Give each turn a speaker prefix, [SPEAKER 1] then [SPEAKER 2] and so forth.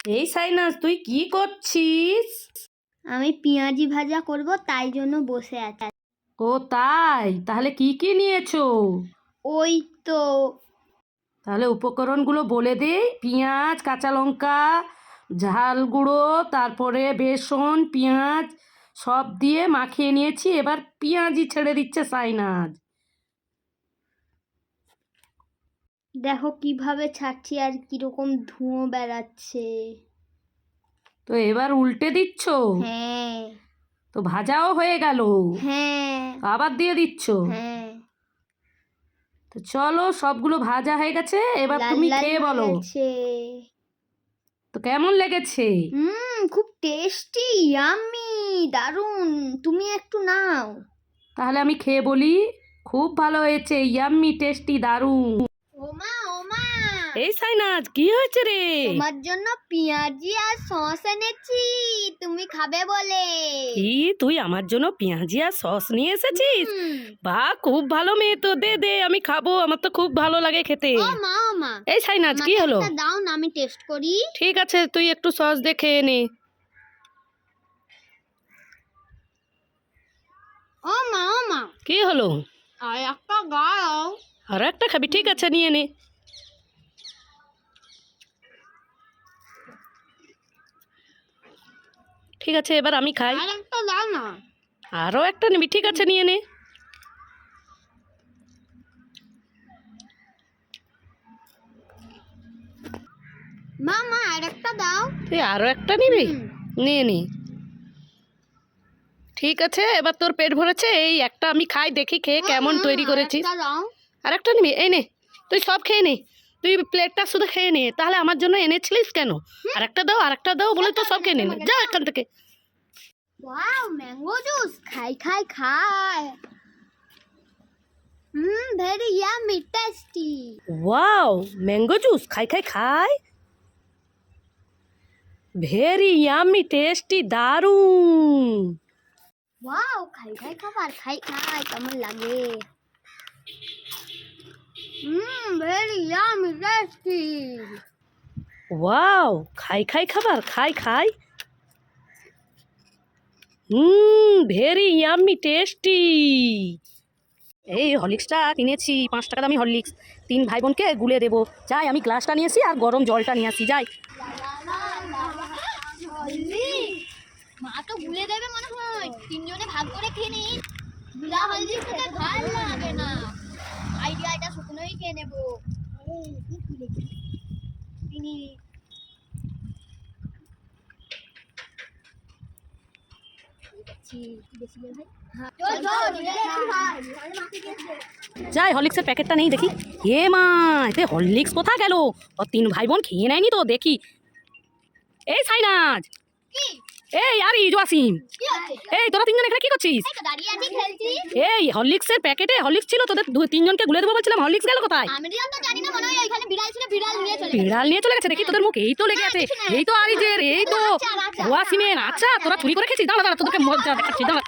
[SPEAKER 1] এই সাইনাস তুই কি করছিস?
[SPEAKER 2] আমি পেঁয়াজি ভাজা করব তাই জন্য বসে আছি।
[SPEAKER 1] ও তাই? তাহলে কি কি নিয়েছো?
[SPEAKER 2] ওই তো।
[SPEAKER 1] তাহলে উপকরণগুলো বলে দিই পেঁয়াজ কাঁচা লঙ্কা ঝাল গুঁড়ো তারপরে বেসন পেঁয়াজ সব দিয়ে মাখিয়ে নিয়েছি। এবার পেঁয়াজি ছেড়ে দিচ্ছে সাইনাজ
[SPEAKER 2] দেখো কীভাবে ছাড়ছি আর কীরকম ধুঁয়ো বেড়াচ্ছে।
[SPEAKER 1] তো এবার উল্টে দিচ্ছ?
[SPEAKER 2] হ্যাঁ।
[SPEAKER 1] তো ভাজাও হয়ে গেল।
[SPEAKER 2] হ্যাঁ।
[SPEAKER 1] আবার দিয়ে দিচ্ছ?
[SPEAKER 2] হ্যাঁ।
[SPEAKER 1] তো চলো সবগুলো ভাজা হয়ে গেছে এবার তুমি খেয়ে বলো। তো কেমন লেগেছে?
[SPEAKER 2] হুম খুব টেস্টি ইয়াম্মি দারুণ তুমি একটু নাও।
[SPEAKER 1] তাহলে আমি খেয়ে বলি খুব ভালো হয়েছে ইয়াম্মি টেস্টি দারুণ।
[SPEAKER 2] ওমা
[SPEAKER 1] এই সাইনাজ কি হয়েছে রে?
[SPEAKER 2] তোমার জন্য পেঁয়াজি আর সস এনেছি তুমি খাবে বলে।
[SPEAKER 1] কি? তুই আমার জন্য পেঁয়াজি আর সস নিয়ে এসেছিস। বাহ খুব ভালো মেয়ে তো দে দে আমি খাব আমার তো খুব ভালো লাগে খেতে।
[SPEAKER 2] ও মা ও মা।
[SPEAKER 1] এই সাইনাজ কি হলো?
[SPEAKER 2] দাও না আমি টেস্ট করি।
[SPEAKER 1] ঠিক আছে তুই একটু সস দেখে নে।
[SPEAKER 2] ও মা ও মা।
[SPEAKER 1] কি হলো?
[SPEAKER 2] আর একটা গাও
[SPEAKER 1] আর একটা খাবি ঠিক আছে নিয়ে নে। ঠিক আছে এবার আমি খাই।
[SPEAKER 2] আর
[SPEAKER 1] আরও একটা নিবি ঠিক আছে নিয়ে নে।
[SPEAKER 2] দাও।
[SPEAKER 1] তুই আরও একটা নিবি? নিয়ে নি। ঠিক আছে এবার তোর পেট ভরেছে এই একটা আমি খাই দেখি খেয়ে কেমন তৈরি
[SPEAKER 2] আর
[SPEAKER 1] করেছিস।
[SPEAKER 2] একটা
[SPEAKER 1] আর একটা নিবি এই নে তুই সব খেয়ে নে। তুই প্লেটটা শুধু খেয়ে নে তাহলে আমার জন্য এনেছিলিস কেন? আর একটা দাও আর একটা দাও বলে তো সব খেয়ে নে। যা এখান থেকে।
[SPEAKER 2] ওয়াও ম্যাঙ্গো জুস খাই খাই খাই। হুম very yummy tasty
[SPEAKER 1] wow mango juice খাই খাই খাই। ভেরি ইয়ামি টেস্টি দারুণ।
[SPEAKER 2] ওয়াও খাই খাই খাবার। খাই খাই কেমন লাগে? Hmm very yummy tasty
[SPEAKER 1] wow খাই খাই খাবার খাই খাই হুম ভেরি ইয়াম্মি টেস্টি এই হরলিক্সটা কিনেছি পাঁচ টাকা দামি হরলিক্স তিন ভাই বোনকে গুলে দেবো। যাই আমি গ্লাসটা নিয়েছি আর গরম জলটা নিয়ে আসি যাই।
[SPEAKER 2] মা তো ভুলে দেবে মনে হয়। তিনজনে ভাগ করে খেয়ে নিই গুলা হলদি খেতে ভালো লাগে না। আইডিয়াটা খেয়ে নেব তিনি
[SPEAKER 1] যাই হরলিক্সের প্যাকেটটা নেই, দেখি। এ মা, এতে হরলিক্স কোথায় গেল? ও তিন ভাই বোন খেয়ে নেয়নি তো, দেখি। এই সাইনাজ এই আরি জোয়াসিম এই তোরা তিনজন এখানে কি করছিস? এই হরলিক্সের প্যাকেটে হরলিক্স ছিল তোদের তিনজনকে গুলে দেবো বলছিলাম হরলিক্স গেল কোথায়? বিড়াল নিয়ে চলে গেছে। দেখি তোদের মুখ এই তো লেগে আছে। এই তো আরিজের এই তো ওয়াসিমের আচ্ছা তোরা চুরি করে খেয়েছিস দাঁড়া দাঁড়া তোদেরকে মজা দেখাচ্ছি দাঁড়া।